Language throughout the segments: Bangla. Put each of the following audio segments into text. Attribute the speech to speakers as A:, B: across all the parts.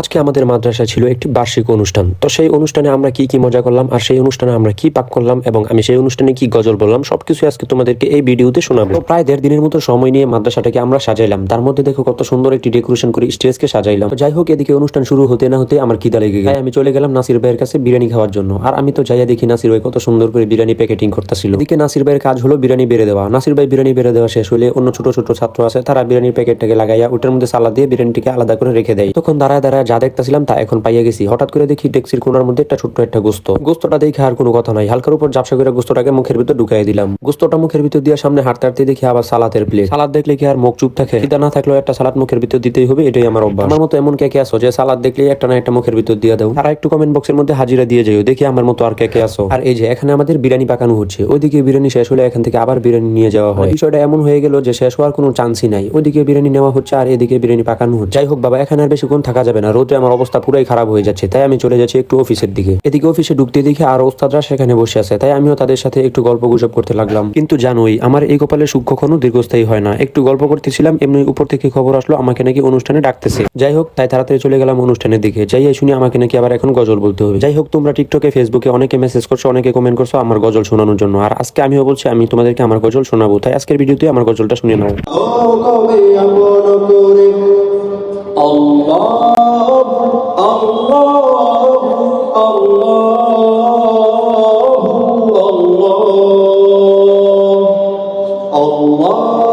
A: আজকে আমাদের মাদ্রাসা ছিল একটি বার্ষিক অনুষ্ঠান। তো সেই অনুষ্ঠানে আমরা কি কি মজা করলাম আর সেই অনুষ্ঠানে আমরা কি পাক করলাম এবং আমি সেই অনুষ্ঠানে কি গজল বললাম, সবকিছু আজকে তোমাদেরকে এই ভিডিওতে শোনাবো। তো প্রায় দেড় দিনের মতো সময় নিয়ে মাদ্রাসাটাকে আমরা সাজাইলাম। তার মধ্যে দেখো কত সুন্দর একটি ডেকোরেশন করে স্টেজকে সাজাইলাম। যাই হোক এদিকে অনুষ্ঠান শুরু হতে না হতে আমার খিদা লেগে গেছে আমি চলে গেলাম নাসির ভাইয়ের কাছে বিরিয়ানি খাওয়ার জন্য। আর আমি তো যাইয়া দেখি নাসির ভাই কত সুন্দর করে বিরিয়ানি প্যাকেটিং করতেছিল। এদিকে নাসির ভাইয়ের কাজ হলো বিরিয়ানি বেড়ে দেওয়া। নাসির ভাই বিরিয়ানি বেড়ে দেওয়া শেষ হলে অন্য ছোট ছোট ছাত্র আছে, তারা বিরিয়ানির প্যাকেটটাকে লাগাইয়া ওটার মধ্যে সালাদ দিয়ে বিরিয়ানিটিকে আলাদা করে রেখে দেয়। তখন দাঁড়ায় দাঁড়ায় যা দেখতেছিলাম তা এখন পাইয়া গেছি। হঠাৎ করে দেখি ডেক্সির কোনার মধ্যে একটা ছোট্ট একটা গোস্ত। গোস্তটা দেখে আর কোনো কথা নাই। হালকার উপর জাপসা করে গোস্তটাকে মুখের ভিতর ঢুকাই দিলাম। গোস্তটা মুখের ভিতর দিয়ে সামনে হাঁটতে হাঁটতে দেখি আবার সালাতের প্লেট সালাদ দেখলে কি আর মুখ চুপ থাকে? খিদা না থাকলেও একটা সালাদ মুখের ভিতর দিতেই হবে, এটাই আমার অভ্যাস। আমার মতো এমন কে কে আসো যে সালাদ দেখলেই একটা না একটা মুখের ভিতর দিয়ে দাও? আর একটু কমেন্ট বক্সের মধ্যে হাজিরা দিয়ে যাও দেখি আমার মতো আর কে কে আসো আর এই যে, এখানে আমাদের বিরিয়ানি পাকানো হচ্ছে। ওইদিকে বিরিয়ানি শেষ হলে এখান থেকে আবার বিরিয়ানি নিয়ে যাওয়া হয়। বিষয়টা এমন হয়ে গেল যে শেষ হওয়ার কোনো চান্সই নাই। ওইদিকে বিরিয়ানি নেওয়া হচ্ছে আর এদিকে বিরিয়ানি পাকানো হচ্ছে। যাই হোক বাবা, এখানে আর বেশিক্ষণ থাকা যাবে না। রোদে আমার অবস্থা পুরাই খারাপ হয়ে যাচ্ছে, তাই আমি চলে যাচ্ছি একটু অফিসের দিকে। এদিকে অফিসে ঢুকতে দেখে আর ওস্তাদরা সেখানে বসে আছে, তাই আমিও তাদের সাথে একটু গল্প গুজব করতে লাগলাম। কিন্তু জানোই, আমার এই কপালে সুখ কখনো দীর্ঘস্থায়ী হয় না। একটু গল্প করতেছিলাম, এমনি উপর থেকে খবর আসলো আমাকে নাকি অনুষ্ঠানে ডাকতেছে। যাই হোক, তাই তাড়াতাড়ি চলে গেলাম অনুষ্ঠানের দিকে। যাই শুনি আমাকে নাকি আবার এখন গজল বলতে হবে। যাই হোক, তোমরা টিকটকে, ফেসবুকে অনেকে মেসেজ করছ, অনেকে কমেন্ট করছ আমার গজল শোনানোর জন্য। আর আজকে আমিও বলছি, আমি তোমাদেরকে আমার গজল শোনাবো। তাই আজকের ভিডিওতে আমার গজলটা শুনে নাও।
B: আল্লাহ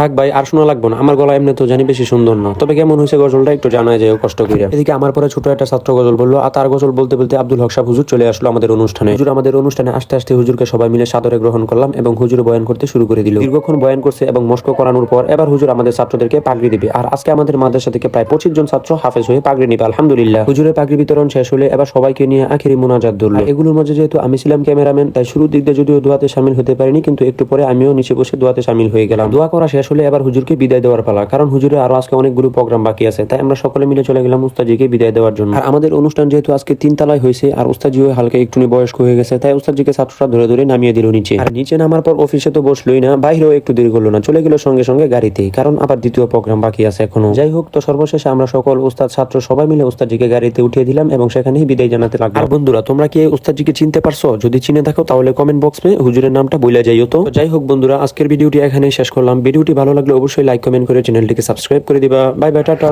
A: থাক ভাই, আর শোনা লাগবো না। আমার গলা এমনি তো জানি বেশি সুন্দর না। তবে কেমন হয়েছে গজলটা একটু জানায় যায় কষ্ট করে। এদিকে আমার পরে ছোট একটা ছাত্র গজল বলল, আর তার গজল বলতে বলতে আব্দুল হক সাহেব হুজুর চলে আসলো আমাদের অনুষ্ঠানে। হুজুর আমাদের অনুষ্ঠানে আস্তে আস্তে হুজুরকে সবাই মিলে সাদরে গ্রহণ করলাম এবং হুজুর বয়ান করতে শুরু করে দিল। দীর্ঘক্ষণ বয়ান করছে এবং মস্ক করানোর পর এবার হুজুর আমাদের ছাত্রদেরকে পাগড়ি দিবে। আর আজকে আমাদের মাদ্রাসা থেকে প্রায় পঁচিশ জন ছাত্র হাফেজ হয়ে পাগড়ি নিবে, আলহামদুলিল্লাহ। হুজুরের পাগড়ি বিতরণ শেষ হলে এবার সবাইকে নিয়ে আখেরি মোনাজাত ধরলো। এগুলোর মধ্যে যেহেতু আমি ছিলাম ক্যামেরাম্যান, তাই শুরুর দিক দিয়ে যদিও দোয়াতে সামিল হতে পারিনি, কিন্তু একটু পরে আমিও নিচে বসে দোয়াতে সামিল হয়ে গেলাম। দোয়া করা শেষ হলে এবার হুজুরকে বিদায় দেওয়ার পালা। কারণ হুজুরের আরও আজকে অনেকগুলো প্রোগ্রাম বাকি আছে। তাই আমরা সকলে মিলে চলে গেলাম উস্তাজিকে বিদায় দেওয়ার জন্য। আর আমাদের অনুষ্ঠান যেহেতু আজকে তিন তলায় হয়েছে, আর উস্তাজিও হালকা একটুনি বয়স্ক হয়ে গেছে, তাই উস্তাজিকে ছাত্ররা ধরে ধরে নামিয়ে দিল নিচে। আর নিচে নামার পর অফিসে তো বসলোই না, বাইরেও একটু দেরি করল না, চলে গেল সঙ্গে সঙ্গে গাড়িতে। কারণ আবার দ্বিতীয় প্রোগ্রাম বাকি আছে এখনও। যাই হোক, তো সর্বশেষে আমরা সকল উস্তাদ ছাত্র সবাই মিলে উস্তাজিকে গাড়িতে উঠিয়ে দিলাম এবং সেখানেই বিদায় জানাতে লাগলাম আর বন্ধুরা, তোমরা কি উস্তাজিকে চিনতে পারছ? যদি চিনে থাকো, তাহলে কমেন্ট বক্সে হুজুরের নামটা বইলা যাইও তো যাই হোক বন্ধুরা, আজকের ভিডিওটি এখানেই শেষ করলাম। ভিডিওটি ভালো লাগলে অবশ্যই লাইক কমেন্ট করে চ্যানেলটিকে সাবস্ক্রাইব করে দিবা। Bye bye tata.